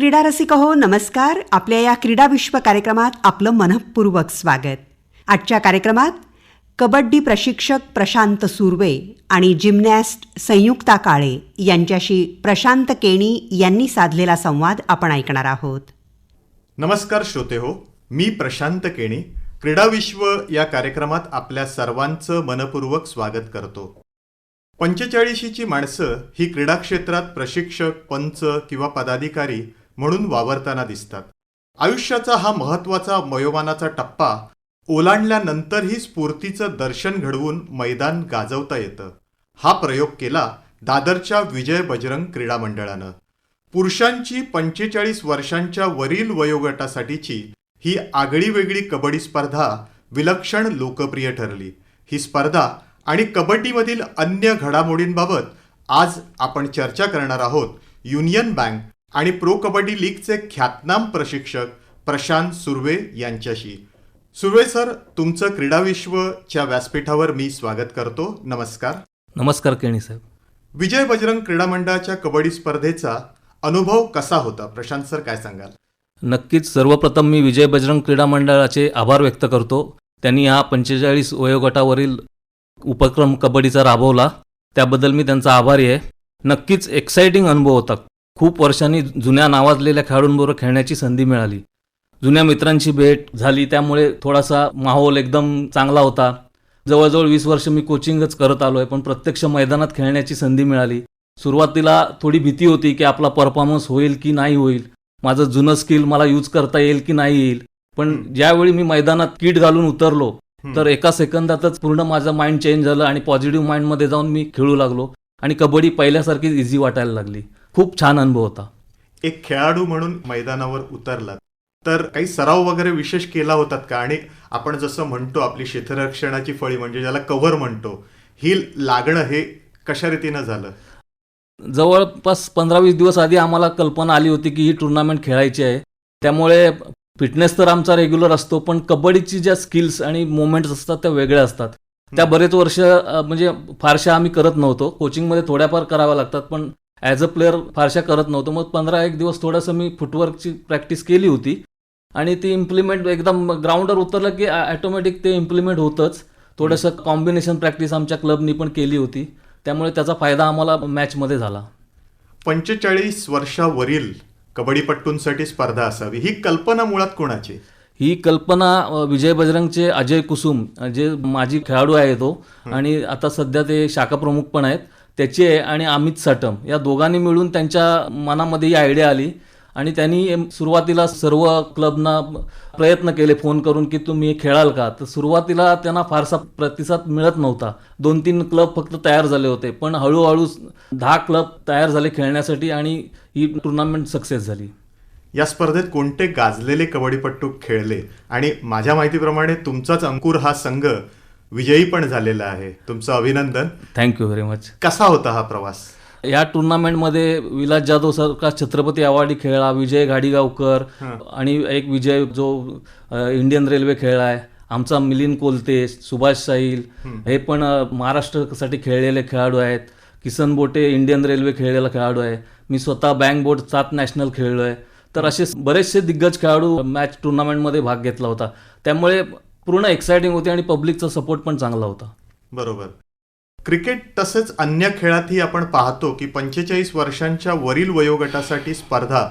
क्रीडा रसिक हो नमस्कार. आपल्या या क्रीडा विश्व कार्यक्रमात आपलं मनःपूर्वक स्वागत. आजच्या कार्यक्रमात कबड्डी प्रशिक्षक प्रशांत सुर्वे आणि जिम्नॅस्ट संयुक्ता काळे यांच्याशी प्रशांत केणी यांनी साधलेला संवाद आपण ऐकणार आहोत. नमस्कार श्रोते हो मी प्रशांत केणी क्रीडा विश्व या कार्यक्रमात आपल्या सर्वांचं मनपूर्वक स्वागत करतो. पंचेचाळीशीची माणसं ही क्रीडा क्षेत्रात प्रशिक्षक पंच किंवा पदाधिकारी म्हणून वावरताना दिसतात. आयुष्याचा हा महत्त्वाचा मयोमानाचा टप्पा ओलांडल्यानंतरही स्फूर्तीचं दर्शन घडवून मैदान गाजवता येतं. हा प्रयोग केला दादरच्या विजय बजरंग क्रीडा मंडळानं. पुरुषांची पंचेचाळीस वर्षांच्या वरील वयोगटासाठीची ही आगळी वेगळी कबड्डी स्पर्धा विलक्षण लोकप्रिय ठरली. ही स्पर्धा आणि कबड्डीमधील अन्य घडामोडींबाबत आज आपण चर्चा करणार आहोत युनियन बँक आणि प्रो कबड्डी लीगचे ख्यातनाम प्रशिक्षक प्रशांत सुर्वे यांच्याशी. सुर्वे सर तुमचं क्रीडा विश्वच्या व्यासपीठावर मी स्वागत करतो. नमस्कार. नमस्कार केणी साहेब. विजय बजरंग क्रीडा मंडळाच्या कबड्डी स्पर्धेचा अनुभव कसा होता? प्रशांत सर काय सांगाल? नक्कीच सर्वप्रथम मी विजय बजरंग क्रीडा मंडळाचे आभार व्यक्त करतो. त्यांनी हा पंचेचाळीस वयोगटावरील उपक्रम कबड्डीचा राबवला. त्याबद्दल मी त्यांचा आभारी आहे. नक्कीच एक्साइटिंग अनुभव होता. खूप वर्षांनी जुन्या नावाजलेल्या खेळाडूंबरोबर खेळण्याची संधी मिळाली जुन्या मित्रांची भेट झाली त्यामुळे थोडासा माहोल एकदम चांगला होता जवळजवळ वीस वर्ष मी कोचिंगच करत आलो आहे पण प्रत्यक्ष मैदानात खेळण्याची संधी मिळाली सुरुवातीला थोडी भीती होती की आपला परफॉर्मन्स होईल की नाही होईल माझं जुनं स्किल मला यूज करता येईल की नाही येईल पण. ज्यावेळी मी मैदानात किट घालून उतरलो. तर एका सेकंदातच पूर्ण माझं माइंड चेंज झालं आणि पॉझिटिव्ह माइंडमध्ये जाऊन मी खेळू लागलो आणि कबड्डी पहिल्यासारखीच इझी वाटायला लागली खूप छान अनुभव होता. एक खेळाडू म्हणून मैदानावर उतरलात. तर काही सराव वगैरे विशेष केला होतात का? आणि आपण जसं म्हणतो आपली क्षेत्ररक्षणाची फळी म्हणजे ज्याला कव्हर म्हणतो ही लागणं हे कशा रीतीनं झालं? जवळपास पंधरा वीस दिवस आधी आम्हाला कल्पना आली होती की ही टुर्नामेंट खेळायची आहे. त्यामुळे फिटनेस तर आमचा रेग्युलर असतो पण कबड्डीची ज्या स्किल्स आणि मोमेंट्स असतात त्या वेगळ्या असतात. त्या बरेच वर्ष म्हणजे फारशा आम्ही करत नव्हतो. कोचिंगमध्ये थोड्याफार कराव्या लागतात पण ॲज अ प्लेअर फारशा करत नव्हतो. मग पंधरा एक दिवस थोडंसं मी फुटवर्कची प्रॅक्टिस केली होती. आणि ती इम्प्लिमेंट एकदम ग्राउंडवर उतरलं की ॲटोमॅटिक ते इम्प्लिमेंट होतंच. थोडंसं कॉम्बिनेशन प्रॅक्टिस आमच्या क्लबनी पण केली होती. त्यामुळे त्याचा फायदा आम्हाला मॅचमध्ये झाला. पंचेचाळीस वर्षावरील कबड्डीपट्टूंसाठी स्पर्धा असावी. ही कल्पना मुळात कोणाची? ही कल्पना विजय बजरंगचे अजय कुसुम जे माजी खेळाडू आहे तो. आणि आता सध्या ते शाखा प्रमुख पण आहेत. त्याची आहे आणि अमित साटम. या दोघांनी मिळून त्यांच्या मनामध्ये ही आयडिया आली. आणि त्यांनी सुरुवातीला सर्व क्लबना प्रयत्न केले फोन करून की तुम्ही खेळाल का? तर सुरुवातीला त्यांना फारसा प्रतिसाद मिळत नव्हता. दोन तीन क्लब फक्त तयार झाले होते. पण हळूहळू दहा क्लब तयार झाले खेळण्यासाठी आणि ही टुर्नामेंट सक्सेस झाली. या स्पर्धेत कोणते गाजलेले कबड्डीपट्टू खेळले? आणि माझ्या माहितीप्रमाणे तुमचाच अंकुर हा संघ विजयी पण झालेला आहे. तुमचं अभिनंदन. थँक्यू व्हेरी मच कसा होता हा प्रवास? या टुर्नामेंटमध्ये विलास जाधव सारखा छत्रपती अवॉर्डी खेळला विजय घाडीगावकर. आणि एक विजय जो इंडियन रेल्वे खेळलाय आमचा मिलिंद कोलते सुभाष साईल हे पण महाराष्ट्रासाठी खेळलेले खेळाडू आहेत. किसन बोटे इंडियन रेल्वे खेळलेला खेळाडू आहे. मी स्वतः बँक बोर्ड सात नॅशनल खेळलो आहे तर असे बरेचसे दिग्गज खेळाडू मॅच टुर्नामेंटमध्ये भाग घेतला होता. त्यामुळे पूर्ण एक्साइटिंग होती आणि पब्लिकचा सपोर्ट पण चांगला होता. बरोबर. क्रिकेट तसेच अन्य खेळातही आपण पाहतो की पंचेचाळीस वर्षांच्या वरील वयोगटासाठी स्पर्धा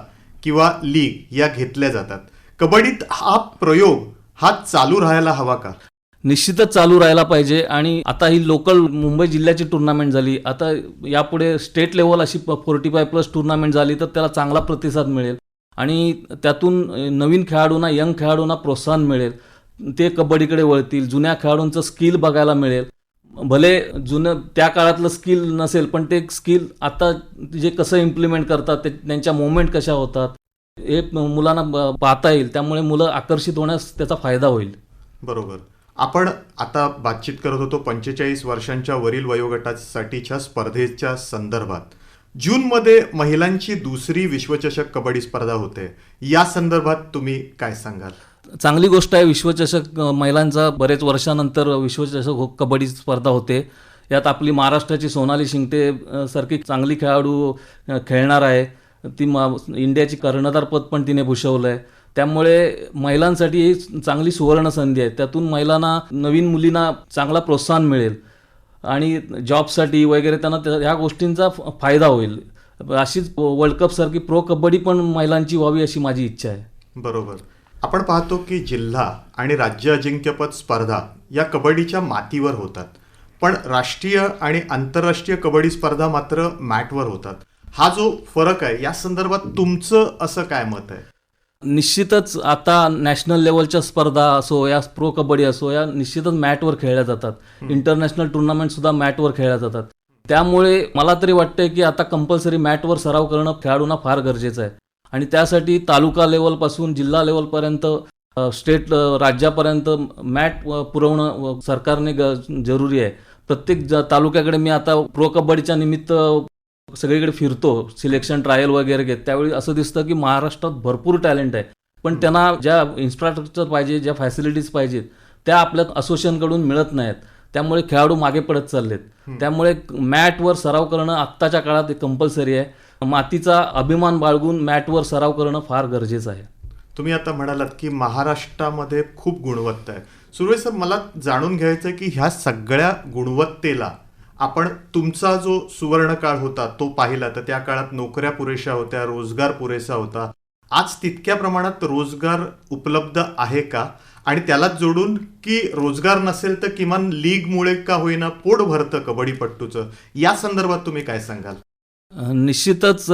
किंवा लीग या घेतल्या जातात. कबड्डीत हा प्रयोग हा चालू राहायला हवा का? निश्चितच चालू राहायला पाहिजे आणि आता ही लोकल मुंबई जिल्ह्याची टुर्नामेंट झाली. आता यापुढे स्टेट लेवल अशी फोर्टी फाय प्लस टुर्नामेंट झाली तर त्याला चांगला प्रतिसाद मिळेल आणि त्यातून नवीन खेळाडूंना यंग खेळाडूंना प्रोत्साहन मिळेल. ते कबड्डीकडे वळतील जुन्या खेळाडूंचं स्किल बघायला मिळेल. भले जुनं त्या काळातलं स्किल नसेल पण ते स्किल आता जे कसं इम्प्लिमेंट करतात ते त्यांच्या मोमेंट कशा होतात हे मुलांना पाहता येईल. त्यामुळे मुलं आकर्षित होण्यास त्याचा फायदा होईल. बरोबर. आपण आता बातचीत करत होतो पंचेचाळीस वर्षांच्या वरील वयोगटासाठीच्या स्पर्धेच्या संदर्भात. जूनमध्ये महिलांची दुसरी विश्वचषक कबड्डी स्पर्धा होते. या संदर्भात तुम्ही काय सांगाल? चांगली गोष्ट आहे विश्वचषक महिलांचा बरेच वर्षानंतर विश्वचषक हो- कबड्डी स्पर्धा होते. यात आपली महाराष्ट्राची सोनाली शिंगटे सारखी चांगली खेळाडू खेळणार आहे. ती मा इंडियाची कर्णधारपद पण तिने भूषवलं आहे त्यामुळे महिलांसाठी ही चांगली सुवर्ण संधी आहे. त्यातून महिलांना नवीन मुलींना चांगला प्रोत्साहन मिळेल. आणि जॉबसाठी वगैरे त्यांना ह्या गोष्टींचा फायदा होईल. अशीच वर्ल्ड कपसारखी प्रो कबड्डी पण महिलांची व्हावी अशी माझी इच्छा आहे. बरोबर. आपण पाहतो की जिल्हा आणि राज्य अजिंक्यपद स्पर्धा या कबड्डीच्या मातीवर होतात. पण राष्ट्रीय आणि आंतरराष्ट्रीय कबड्डी स्पर्धा मात्र मॅटवर होतात. हा जो फरक आहे या संदर्भात तुमचं असं काय मत आहे? निश्चितच आता नॅशनल लेवलच्या स्पर्धा असो या प्रो कबड्डी असो या निश्चितच मॅटवर खेळल्या जातात. इंटरनॅशनल टुर्नामेंट सुद्धा मॅटवर खेळल्या जातात. त्यामुळे मला तरी वाटतंय की आता कंपल्सरी मॅटवर सराव करणं खेळाडूंना फार गरजेचं आहे. आणि त्यासाठी तालुका लेवलपासून जिल्हा लेवलपर्यंत स्टेट राज्यापर्यंत मॅट पुरवणं सरकारने ग जरुरी आहे. प्रत्येक ज- तालुक्याकडे मी आता प्रो कबड्डीच्या निमित्त सगळीकडे फिरतो सिलेक्शन ट्रायल वगैरे घेत. त्यावेळी असं दिसतं की महाराष्ट्रात भरपूर टॅलेंट आहे. पण त्यांना ज्या इन्फ्रास्ट्रक्चर पाहिजे ज्या फॅसिलिटीज पाहिजेत त्या आपल्या असोसिएशनकडून मिळत नाहीत. त्यामुळे खेळाडू मागे पडत चाललेत. त्यामुळे मॅटवर सराव करणं आत्ताच्या काळात कंपल्सरी आहे. मातीचा अभिमान बाळगून मॅटवर सराव करणं फार गरजेचं आहे. तुम्ही आता म्हणालात की महाराष्ट्रामध्ये खूप गुणवत्ता आहे. सुरवे सर मला जाणून घ्यायचं आहे की ह्या सगळ्या गुणवत्तेला आपण तुमचा जो सुवर्ण काळ होता तो पाहिला. तर त्या काळात नोकऱ्या पुरेशा होत्या रोजगार पुरेसा होता. आज तितक्या प्रमाणात रोजगार उपलब्ध आहे का? आणि त्यालाच जोडून की रोजगार नसेल तर किमान लीगमुळे का होईना पोट भरतं कबड्डीपट्टूचं या संदर्भात तुम्ही काय सांगाल? निश्चितच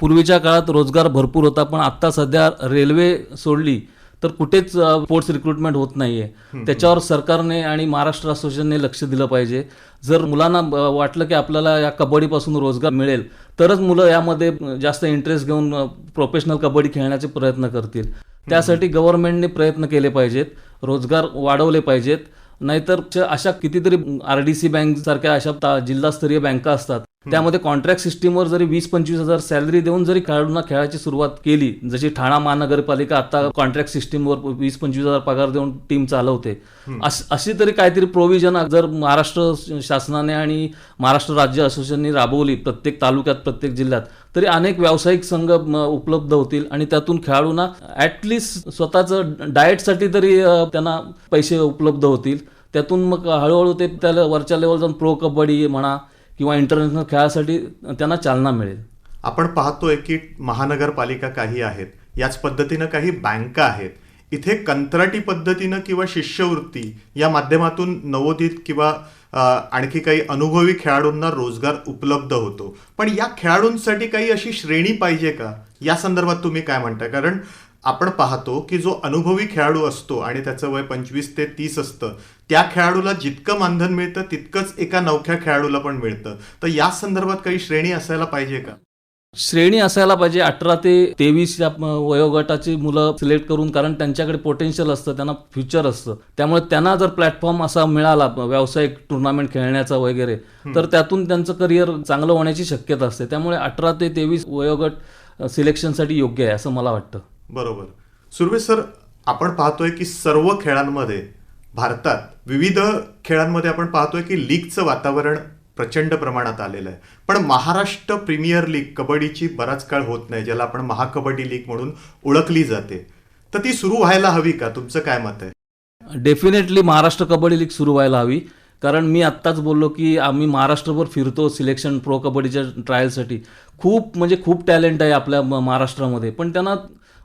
पूर्वीच्या काळात रोजगार भरपूर होता पण आत्ता सध्या रेल्वे सोडली तर कुठेच स्पोर्ट्स रिक्रुटमेंट होत नाहीये. त्याच्यावर सरकारने आणि महाराष्ट्र असोसिएशनने लक्ष दिलं पाहिजे. जर मुलांना वाटलं की आपल्याला या कबड्डीपासून रोजगार मिळेल तरच मुलं यामध्ये जास्त इंटरेस्ट घेऊन प्रोफेशनल कबड्डी खेळण्याचे प्रयत्न करतील. त्यासाठी गव्हर्नमेंटने प्रयत्न केले पाहिजेत रोजगार वाढवले पाहिजेत. नाहीतर अशा कितीतरी आर डी सी बँक सारख्या अशा जिल्हास्तरीय बँका असतात. त्यामध्ये कॉन्ट्रॅक्ट सिस्टीमवर जरी वीस पंचवीस हजार सॅलरी देऊन जरी खेळाडूंना खेळायची सुरुवात केली जशी ठाणा महानगरपालिका आता कॉन्ट्रॅक्ट सिस्टीमवर वीस पंचवीस हजार पगार देऊन टीम चालवते अश- तरी काहीतरी प्रोव्हिजन जर महाराष्ट्र शासनाने आणि महाराष्ट्र राज्य असोसिएशनने राबवली प्रत्येक तालुक्यात प्रत्येक जिल्ह्यात तरी अनेक व्यावसायिक संघ उपलब्ध होतील आणि त्यातून खेळाडूंना ॲटलिस्ट स्वतःचं डाएटसाठी तरी त्यांना पैसे उपलब्ध होतील. त्यातून मग हळूहळू ते त्याला वरच्या लेवल जाऊन प्रो कबड्डी म्हणा किंवा इंटरनॅशनल खेळासाठी त्यांना चालना मिळेल. आपण पाहतोय की महानगरपालिका काही आहेत. याच पद्धतीनं काही बँका आहेत. इथे कंत्राटी पद्धतीनं किंवा शिष्यवृत्ती या माध्यमातून नवोदित किंवा आणखी काही अनुभवी खेळाडूंना रोजगार उपलब्ध होतो. पण या खेळाडूंसाठी काही अशी श्रेणी पाहिजे का? या संदर्भात तुम्ही काय म्हणताय? कारण आपण पाहतो की जो अनुभवी खेळाडू असतो आणि त्याचं वय पंचवीस ते तीस असतं त्या खेळाडूला जितकं मानधन मिळतं तितकंच एका नवख्या खेळाडूला पण मिळतं. तर या संदर्भात काही श्रेणी असायला पाहिजे का? श्रेणी असायला पाहिजे. अठरा ते तेवीस या वयोगटाची मुलं सिलेक्ट करून कारण त्यांच्याकडे पोटेन्शियल असतं त्यांना फ्युचर असतं. त्यामुळे त्यांना जर प्लॅटफॉर्म असा मिळाला व्यावसायिक टुर्नामेंट खेळण्याचा वगैरे तर त्यातून त्यांचं करिअर चांगलं होण्याची शक्यता असते. त्यामुळे अठरा ते तेवीस वयोगट सिलेक्शनसाठी योग्य आहे असं मला वाटतं. बरोबर. सुरवे सर आपण पाहतोय की सर्व खेळांमध्ये भारतात विविध खेळांमध्ये आपण पाहतोय की लीगचं वातावरण प्रचंड प्रमाणात आलेलं आहे. पण महाराष्ट्र प्रीमियर लीग कबड्डीची बराच काळ होत नाही ज्याला आपण महाकबड्डी लीग म्हणून ओळखली जाते. तर ती सुरू व्हायला हवी का? तुमचं काय मत आहे? डेफिनेटली महाराष्ट्र कबड्डी लीग सुरू व्हायला हवी. कारण मी आत्ताच बोललो की आम्ही महाराष्ट्रभर फिरतो सिलेक्शन प्रो कबड्डीच्या ट्रायलसाठी खूप म्हणजे खूप टॅलेंट आहे आपल्या महाराष्ट्रामध्ये. पण त्यांना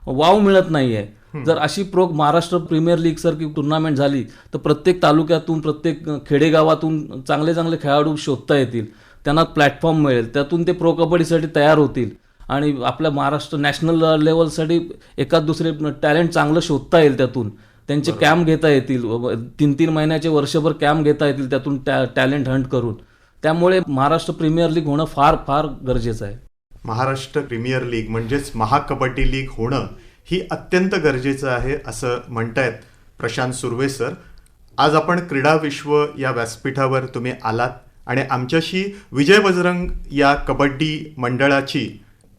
वाव मिळत नाही आहे जर अशी प्रो महाराष्ट्र प्रीमियर लीग सारखी टुर्नामेंट झाली तर प्रत्येक तालुक्यातून प्रत्येक खेडेगावातून चांगले चांगले खेळाडू शोधता येतील. त्यांना प्लॅटफॉर्म मिळेल. त्यातून ते प्रो कबड्डीसाठी तयार होतील. आणि आपल्या महाराष्ट्र नॅशनल लेवलसाठी एखाद दुसरे टॅलेंट चांगलं शोधता येईल त्यातून. त्यांचे कॅम्प घेता येतील. तीन तीन महिन्याचे वर्षभर कॅम्प घेता येतील त्यातून टॅ टॅलेंट हंट करून. त्यामुळे महाराष्ट्र प्रीमियर लीग होणं फार फार गरजेचं आहे. महाराष्ट्र प्रीमियर लीग म्हणजेच महाकबड्डी लीग होणं ही अत्यंत गरजेचं आहे असं म्हणतायत प्रशांत सुर्वे सर. आज आपण क्रीडा विश्व या व्यासपीठावर तुम्ही आलात आणि आमच्याशी विजय बजरंग या कबड्डी मंडळाची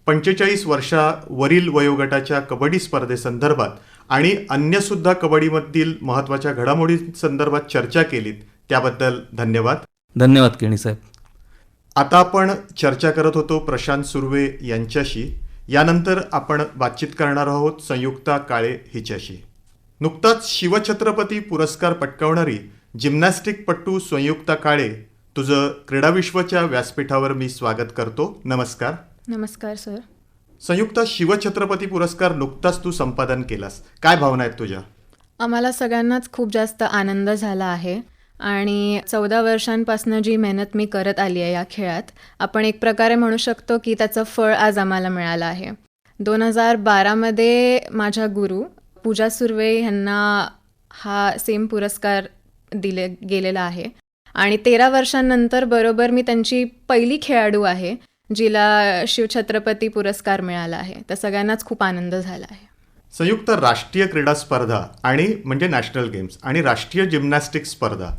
पंचेचाळीस वर्षावरील वयोगटाच्या कबड्डी स्पर्धेसंदर्भात आणि अन्य सुद्धा कबड्डीमधील महत्त्वाच्या घडामोडी संदर्भात चर्चा केलीत त्याबद्दल धन्यवाद. धन्यवाद केणी साहेब. आता आपण चर्चा करत होतो प्रशांत सुर्वे यांच्याशी. यानंतर आपण बातचीत करणार आहोत संयुक्ता काळे हिच्याशी. नुकताच शिवछत्रपती पुरस्कार पटकावणारी जिम्नॅस्टिकपटू संयुक्ता काळे तुझं क्रीडाविश्वच्या व्यासपीठावर मी स्वागत करतो. नमस्कार. नमस्कार सर. संयुक्ता शिवछत्रपती पुरस्कार नुकताच तू संपादन केलास. काय भावना आहेत तुझ्या? आम्हाला सगळ्यांनाच खूप जास्त आनंद झाला आहे. आणि चौदा वर्षांपासून जी मेहनत मी करत आली आहे या खेळात आपण एक प्रकारे म्हणू शकतो की त्याचं फळ आज आम्हाला मिळालं आहे. दोन हजार बारामध्ये माझ्या गुरु पूजा सुर्वे यांना हा सेम पुरस्कार दिले गेलेला आहे. आणि तेरा वर्षांनंतर बरोबर मी त्यांची पहिली खेळाडू आहे जिला शिवछत्रपती पुरस्कार मिळाला आहे. तर सगळ्यांनाच खूप आनंद झाला आहे. संयुक्त राष्ट्रीय क्रीडा स्पर्धा आणि म्हणजे नॅशनल गेम्स आणि राष्ट्रीय जिम्नॅस्टिक स्पर्धा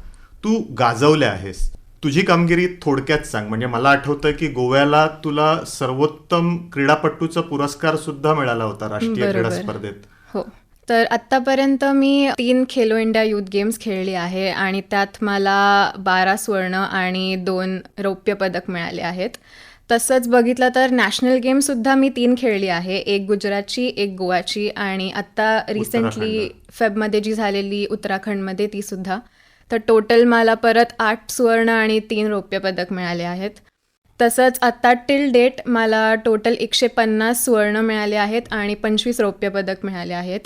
तू गाजवल्या आहेस. तुझी कामगिरी थोडक्यात सांग. म्हणजे मला आठवतं की गोव्याला तुला सर्वोत्तम क्रीडापटूचा पुरस्कार सुद्धा मिळाला होता राष्ट्रीय क्रीडा. स्पर्धेत. हो. तर आत्तापर्यंत मी तीन खेलो इंडिया युथ गेम्स खेळली आहे आणि त्यात मला बारा स्वर्ण आणि दोन रौप्य पदक मिळाले आहेत. तसंच बघितलं तर नॅशनल गेमसुद्धा मी तीन खेळली आहे. एक गुजरातची एक गोवाची आणि आत्ता रिसेंटली फेबमध्ये जी झालेली उत्तराखंडमध्ये ती सुद्धा. तर टोटल मला परत आठ सुवर्ण आणि तीन रौप्य पदक मिळाले आहेत. तसंच आत्ता टिल डेट मला टोटल एकशे पन्नास सुवर्ण मिळाले आहेत आणि पंचवीस रौप्य पदक मिळाले आहेत.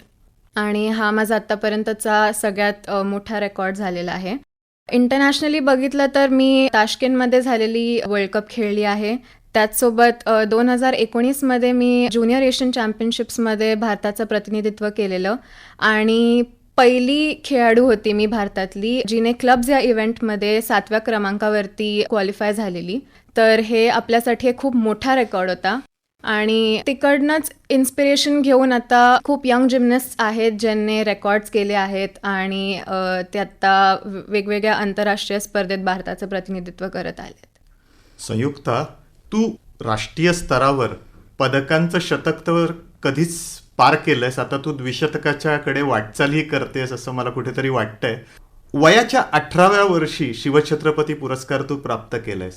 आणि हा माझा आत्तापर्यंतचा सगळ्यात मोठा रेकॉर्ड झालेला आहे. इंटरनॅशनली बघितलं तर मी ताशकेनमध्ये झालेली वर्ल्ड कप खेळली आहे. त्याचसोबत दोन हजार एकोणीसमध्ये मी ज्युनियर एशियन चॅम्पियनशिप्समध्ये भारताचं प्रतिनिधित्व केलेलं. आणि पहिली खेळाडू होती मी भारतातली जिने क्लब्ज या इव्हेंटमध्ये सातव्या क्रमांकावरती क्वालिफाय झालेली. तर हे आपल्यासाठी एक खूप मोठा रेकॉर्ड होता. आणि तिकडनंच इन्स्पिरेशन घेऊन आता खूप यंग जिमनेस्ट आहेत ज्यांनी रेकॉर्ड्स केले आहेत आणि ते आत्ता वेगवेगळ्या आंतरराष्ट्रीय स्पर्धेत भारताचं प्रतिनिधित्व करत आलेत. संयुक्ता तू राष्ट्रीय स्तरावर पदकांचं शतक तर कधीच पार केलंयस आता तू द्विशतकाच्याकडे वाटचालही करतेस असं मला कुठेतरी वाटतंय. वयाच्या अठराव्या वर्षी शिवछत्रपती पुरस्कार तू प्राप्त केलायस.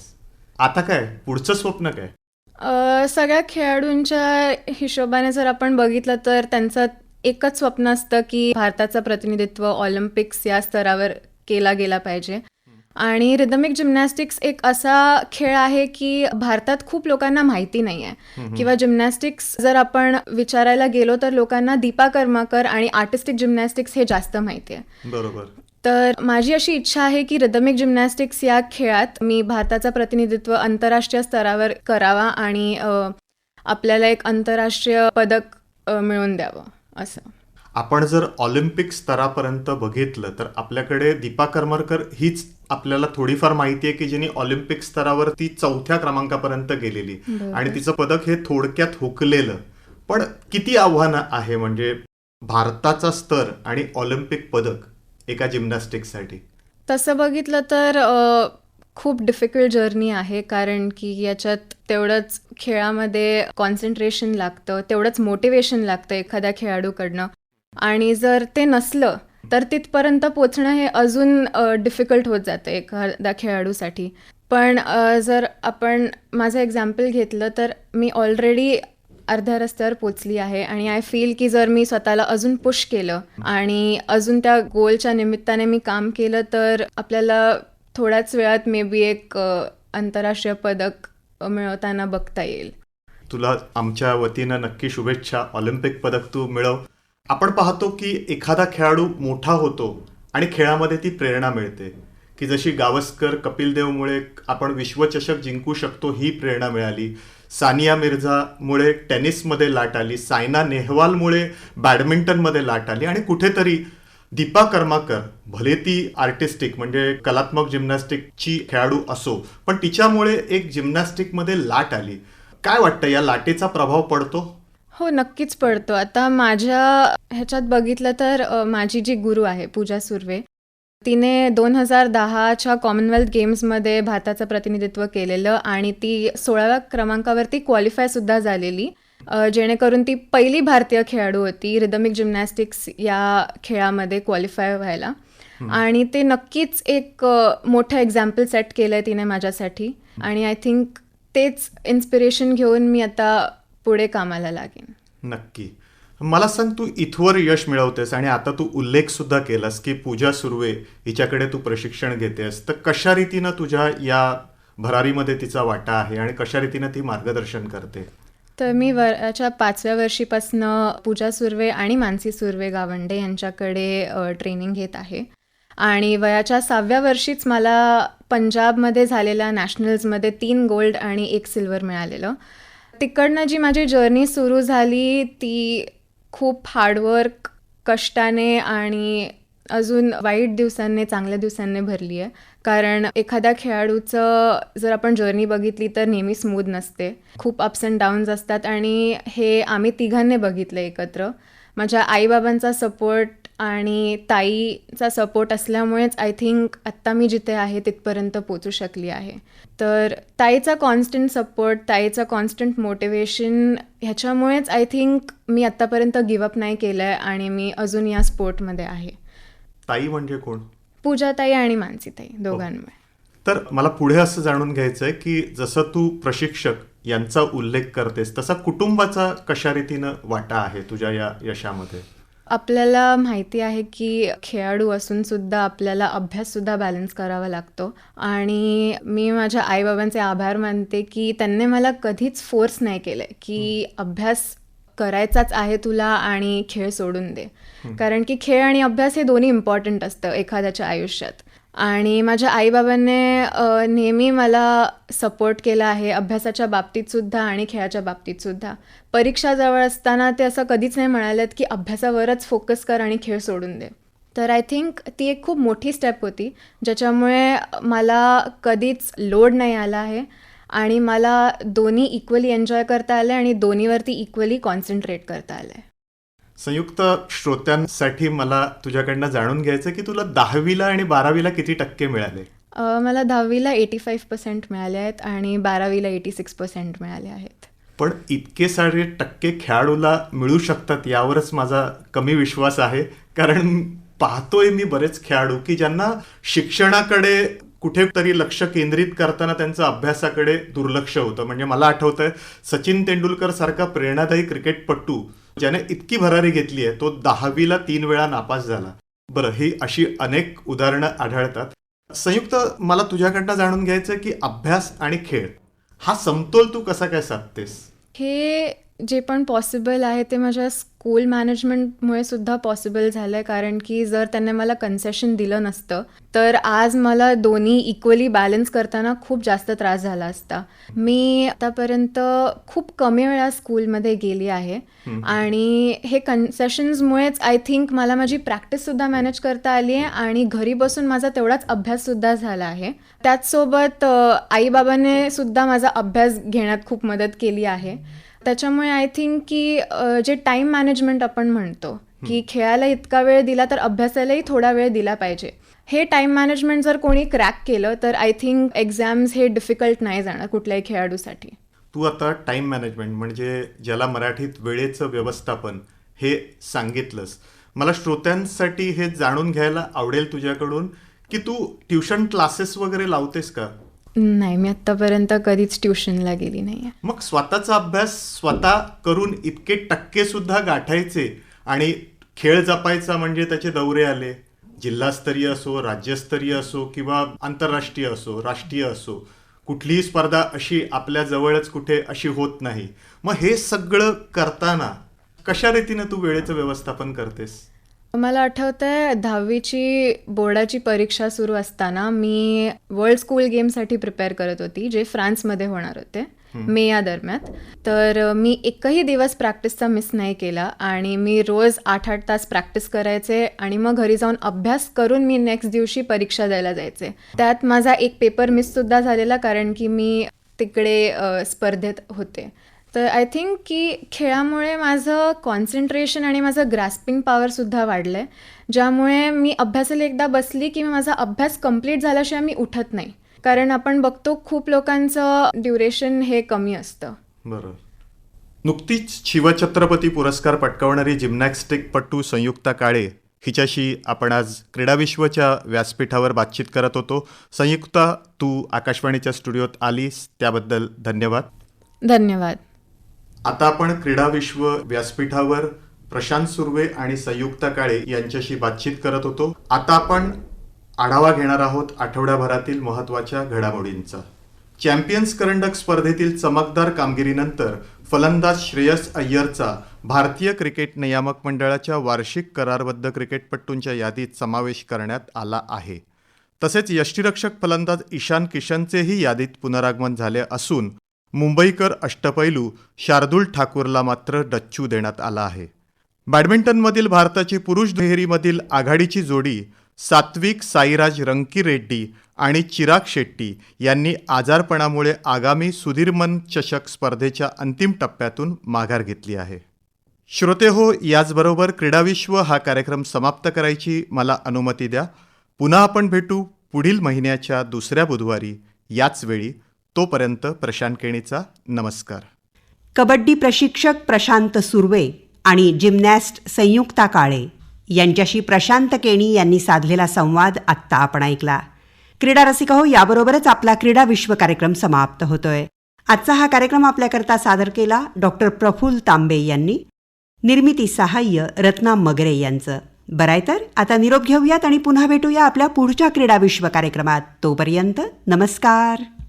आता काय? पुढचं स्वप्न काय? सगळ्या खेळाडूंच्या हिशोबाने जर आपण बघितलं तर त्यांचं एकच स्वप्न असतं की भारताचं प्रतिनिधित्व ऑलिम्पिक्स या स्तरावर केला गेला पाहिजे. आणि रिदमिक जिम्नॅस्टिक्स एक असा खेळ आहे की भारतात खूप लोकांना माहिती नाही आहे किंवा जिम्नॅस्टिक्स जर आपण विचारायला गेलो तर लोकांना दीपा कर्माकर आणि आर्टिस्टिक जिम्नॅस्टिक्स हे जास्त माहिती आहे बरोबर. तर माझी अशी इच्छा आहे की रिदमिक जिम्नॅस्टिक्स या खेळात मी भारताचं प्रतिनिधित्व आंतरराष्ट्रीय स्तरावर करावा आणि आपल्याला एक आंतरराष्ट्रीय पदक मिळवून द्यावं असं. आपण जर ऑलिम्पिक स्तरापर्यंत बघितलं तर आपल्याकडे दीपा करमरकर हीच आपल्याला थोडीफार माहिती आहे की जिने ऑलिम्पिक स्तरावर ती चौथ्या क्रमांकापर्यंत गेलेली. आणि तिचं पदक हे थोडक्यात हुकलेलं. पण किती आव्हानं आहे म्हणजे भारताचा स्तर आणि ऑलिम्पिक पदक एका जिम्नॅस्टिकसाठी तसं बघितलं तर खूप डिफिकल्ट जर्नी आहे. कारण की याच्यात तेवढंच खेळामध्ये कॉन्सन्ट्रेशन लागतं तेवढंच मोटिवेशन लागतं एखाद्या खेळाडूकडनं. आणि जर ते नसलं तर तिथपर्यंत पोचणं हे अजून डिफिकल्ट होत जातं एखाद्या खेळाडूसाठी. पण जर आपण माझं एक्झाम्पल घेतलं तर मी ऑलरेडी अर्ध्या रस्त्यावर पोचली आहे आणि आय फील की जर मी स्वतःला अजून पुश केलं आणि अजून त्या गोलच्या निमित्ताने मी काम केलं तर आपल्याला थोड्याच वेळात मे बी एक आंतरराष्ट्रीय पदक मिळवताना बघता येईल. तुला आमच्या वतीनं नक्की शुभेच्छा. ऑलिम्पिक पदक तू मिळव. आपण पाहतो की एखादा खेळाडू मोठा होतो आणि खेळामध्ये ती प्रेरणा मिळते. की जशी गावस्कर कपिल देवमुळे आपण विश्वचषक जिंकू शकतो ही प्रेरणा मिळाली. सानिया मिर्झामुळे टेनिसमध्ये लाट आली. सायना नेहवालमुळे बॅडमिंटनमध्ये लाट आली. आणि कुठेतरी दीपा कर्माकर भले ती आर्टिस्टिक म्हणजे कलात्मक जिम्नॅस्टिकची खेळाडू असो पण तिच्यामुळे एक जिम्नॅस्टिकमध्ये लाट आली. काय वाटतं या लाटेचा प्रभाव पडतो? हो नक्कीच पडतो. आता माझ्या ह्याच्यात बघितलं तर माझी जी गुरु आहे पूजा सुर्वे तिने दोन हजार दहाच्या कॉमनवेल्थ गेम्समध्ये भारताचं प्रतिनिधित्व केलेलं आणि ती सोळाव्या क्रमांकावरती क्वालिफायसुद्धा झालेली. जेणेकरून ती पहिली भारतीय खेळाडू होती रिदमिक जिम्नॅस्टिक्स या खेळामध्ये क्वालिफाय व्हायला. आणि ते नक्कीच एक मोठं एक्झाम्पल सेट केलं आहे तिने माझ्यासाठी. आणि आय थिंक तेच इन्स्पिरेशन घेऊन मी आता पुढे कामाला लागेन. नक्की. मला सांग तू इथवर यश मिळवतेस आणि आता तू उल्लेख सुद्धा केलास की पूजा सुर्वे हिच्याकडे तू प्रशिक्षण घेतेस. तर कशा रीतीनं तुझ्या या भरारीमध्ये तिचा वाटा आहे आणि कशा रीतीनं ती मार्गदर्शन करते? तर मी वराच्या पाचव्या वर्षीपासनं पूजा सुर्वे आणि मानसी सुर्वे गावंडे यांच्याकडे ट्रेनिंग घेत आहे. आणि वयाच्या सहाव्या वर्षीच मला पंजाबमध्ये झालेल्या नॅशनल्समध्ये तीन गोल्ड आणि एक सिल्वर मिळालेलं. तिकडनं जी माझी जर्नी सुरू झाली ती खूप हार्डवर्क कष्टाने आणि अजून वाईट दिवसांनी चांगल्या दिवसांनी भरली आहे. कारण एखाद्या खेळाडूचं जर आपण जर्नी बघितली तर नेहमी स्मूथ नसते. खूप अप्स अँड डाऊन्स असतात आणि हे आम्ही तिघांनी बघितलं एकत्र. माझ्या आईबाबांचा सपोर्ट आणि ताईचा सपोर्ट असल्यामुळेच आय थिंक आत्ता मी जिथे आहे तिथपर्यंत पोचू शकली आहे. तर ताईचा कॉन्स्टंट सपोर्ट ताईचं कॉन्स्टंट मोटिवेशन ह्याच्यामुळेच आय थिंक मी आत्तापर्यंत गिवअप नाही केलं आहे आणि मी अजून या स्पोर्टमध्ये आहे. ताई म्हणजे कोण? पूजाताई आणि मानसीताई दोघांमुळे. तर मला पुढे असं जाणून घ्यायचं आहे की जसं तू प्रशिक्षक यांचा उल्लेख करतेस तसा कुटुंबाचा कशा रीतीनं वाटा आहे तुझ्या या यशामध्ये? आपल्याला माहिती आहे की खेळाडू असून सुद्धा आपल्याला अभ्याससुद्धा बॅलन्स करावा लागतो. आणि मी माझ्या आईबाबांचे आभार मानते की त्यांनी मला कधीच फोर्स नाही केलं की अभ्यास करायचाच आहे तुला आणि खेळ सोडून दे. कारण की खेळ आणि अभ्यास हे दोन्ही इम्पॉर्टंट असतं एखाद्याच्या आयुष्यात. आणि माझ्या आईबाबांनी नेहमी मला सपोर्ट केला आहे अभ्यासाच्या बाबतीतसुद्धा आणि खेळाच्या बाबतीतसुद्धा परीक्षा जवळ असताना ते असं कधीच नाही म्हणालेत की अभ्यासावरच फोकस कर आणि खेळ सोडून दे. तर आय थिंक ती एक खूप मोठी स्टेप होती ज्याच्यामुळे मला कधीच लोड नाही आला आहे आणि मला दोन्ही इक्वली एन्जॉय करता आलं आणि दोन्हीवरती इक्वली कॉन्सन्ट्रेट करता आलं आहे संयुक्त श्रोत्यांसाठी मला तुझ्याकडनं जाणून घ्यायचं की तुला दहावीला आणि बारावीला किती टक्के मिळाले? मला दहावीला एटी फाईव्ह पर्सेंट मिळाले आहेत आणि बारावीला एटी सिक्स पर्सेंट मिळाले आहेत. पण इतके सारे टक्के खेळाडूला मिळू शकतात यावरच माझा कमी विश्वास आहे. कारण पाहतोय मी बरेच खेळाडू की ज्यांना शिक्षणाकडे कुठेतरी लक्ष केंद्रित करताना त्यांचं अभ्यासाकडे दुर्लक्ष होतं. म्हणजे मला आठवतंय सचिन तेंडुलकर सारखा प्रेरणादायी क्रिकेटपटू ज्याने इतकी भरारी घेतली आहे तो दहावीला तीन वेळा नापास झाला. बरं ही अशी अनेक उदाहरणं आढळतात. संयुक्त मला तुझ्याकडनं जाणून घ्यायचं की अभ्यास आणि खेळ हा समतोल तू कसा काय साधतेस? हे जे पण पॉसिबल आहे ते माझ्या स्कूल मॅनेजमेंटमुळे सुद्धा पॉसिबल झालं आहे कारण की जर त्यांनी मला कन्सेशन दिलं नसतं तर आज मला दोन्ही इक्वली बॅलन्स करताना खूप जास्त त्रास झाला असता. मी आतापर्यंत खूप कमी वेळा स्कूलमध्ये गेली आहे. आणि हे कन्सेशन्समुळेच आय थिंक मला माझी प्रॅक्टिससुद्धा मॅनेज करता आली आहे आणि घरी बसून माझा तेवढाच अभ्याससुद्धा झाला आहे. त्याचसोबत आईबाबाने सुद्धा माझा अभ्यास घेण्यात खूप मदत केली आहे. त्याच्यामुळे आय थिंक की जे टाईम मॅनेजमेंट आपण म्हणतो की खेळायला इतका वेळ दिला तर अभ्यासालाही थोडा वेळ दिला पाहिजे. हे टाईम मॅनेजमेंट जर कोणी क्रॅक केलं तर आय थिंक एक्झाम्स हे डिफिकल्ट नाही जाणार कुठल्याही खेळाडूसाठी. तू आता टाइम मॅनेजमेंट म्हणजे ज्याला मराठीत वेळेचं व्यवस्थापन हे सांगितलंस मला श्रोत्यांसाठी हे जाणून घ्यायला आवडेल तुझ्याकडून की तू ट्युशन क्लासेस वगैरे लावतेस का? नाही मी आतापर्यंत कधीच ट्युशनला गेली नाही मग स्वतःचा अभ्यास स्वतः करून इतके टक्के सुद्धा गाठायचे आणि खेळ जपायचा म्हणजे त्याचे दौरे आले. जिल्हास्तरीय असो राज्यस्तरीय असो किंवा आंतरराष्ट्रीय असो राष्ट्रीय असो कुठलीही स्पर्धा अशी आपल्या जवळच कुठे अशी होत नाही. मग हे सगळं करताना कशा रीतीनं तू वेळेचं व्यवस्थापन करतेस? मला आठवतंय दहावीची बोर्डाची परीक्षा सुरू असताना मी वर्ल्ड स्कूल गेमसाठी प्रिपेअर करत होती जे फ्रान्समध्ये होणार होते मे या दरम्यान. तर मी एकही दिवस प्रॅक्टिसचा मिस नाही केला आणि मी रोज आठ आठ तास प्रॅक्टिस करायचे आणि मग घरी जाऊन अभ्यास करून मी नेक्स्ट दिवशी परीक्षा द्यायला जायचे. त्यात माझा एक पेपर मिससुद्धा झालेला कारण की मी तिकडे स्पर्धेत होते. तर आय थिंक की खेळामुळे माझं कॉन्सन्ट्रेशन आणि माझं ग्रास्पिंग पॉवरसुद्धा वाढलं आहे ज्यामुळे मी अभ्यासाला एकदा बसली की माझा अभ्यास कंप्लीट झाल्याशिवाय मी उठत नाही. कारण आपण बघतो खूप लोकांचं ड्युरेशन हे कमी असतं. बरोबर नुकतीच शिवछत्रपती पुरस्कार पटकावणारी जिम्नॅस्टिकपटू संयुक्ता काळे हिच्याशी आपण आज क्रीडाविश्वच्या व्यासपीठावर बातचीत करत होतो. संयुक्ता तू आकाशवाणीच्या स्टुडिओत आलीस त्याबद्दल धन्यवाद. धन्यवाद. आता आपण क्रीडा विश्व व्यासपीठावर प्रशांत सुर्वे आणि संयुक्ता काळे यांच्याशी बातचीत करत होतो. आता आपण आढावा घेणार आहोत आठवड्याभरातील महत्त्वाच्या घडामोडींचा. चॅम्पियन्स करंडक स्पर्धेतील चमकदार कामगिरीनंतर फलंदाज श्रेयस अय्यरचा भारतीय क्रिकेट नियामक मंडळाच्या वार्षिक करारबद्ध क्रिकेटपटूंच्या यादीत समावेश करण्यात आला आहे. तसेच यष्टीरक्षक फलंदाज ईशान किशनचेही यादीत पुनरागमन झाले असून मुंबईकर अष्टपैलू शार्दूल ठाकूरला मात्र डच्चू देण्यात आला आहे. बॅडमिंटनमधील भारताची पुरुष दुहेरीमधील आघाडीची जोडी सात्विक साईराज रंकीरेड्डी आणि चिराग शेट्टी यांनी आजारपणामुळे आगामी सुधीरमन चषक स्पर्धेच्या अंतिम टप्प्यातून माघार घेतली आहे. श्रोते हो याचबरोबर क्रीडाविश्व हा कार्यक्रम समाप्त करायची मला अनुमती द्या. पुन्हा आपण भेटू पुढील महिन्याच्या दुसऱ्या बुधवारी. याच वेळी तोपर्यंत प्रशांत केणीचा नमस्कार. कबड्डी प्रशिक्षक प्रशांत सुर्वे आणि जिम्नॅस्ट संयुक्ता काळे यांच्याशी प्रशांत केणी यांनी साधलेला संवाद आत्ता आपण ऐकला. क्रीडा रसिकहो याबरोबरच आपला क्रीडा विश्व कार्यक्रम समाप्त होतोय. आजचा हा कार्यक्रम आपल्याकरता सादर केला डॉक्टर प्रफुल्ल तांबे यांनी निर्मिती सहाय्य रत्ना मगरे यांचं. बराय तर आता निरोप घेऊयात आणि पुन्हा भेटूया आपल्या पुढच्या क्रीडा विश्व कार्यक्रमात. तोपर्यंत नमस्कार.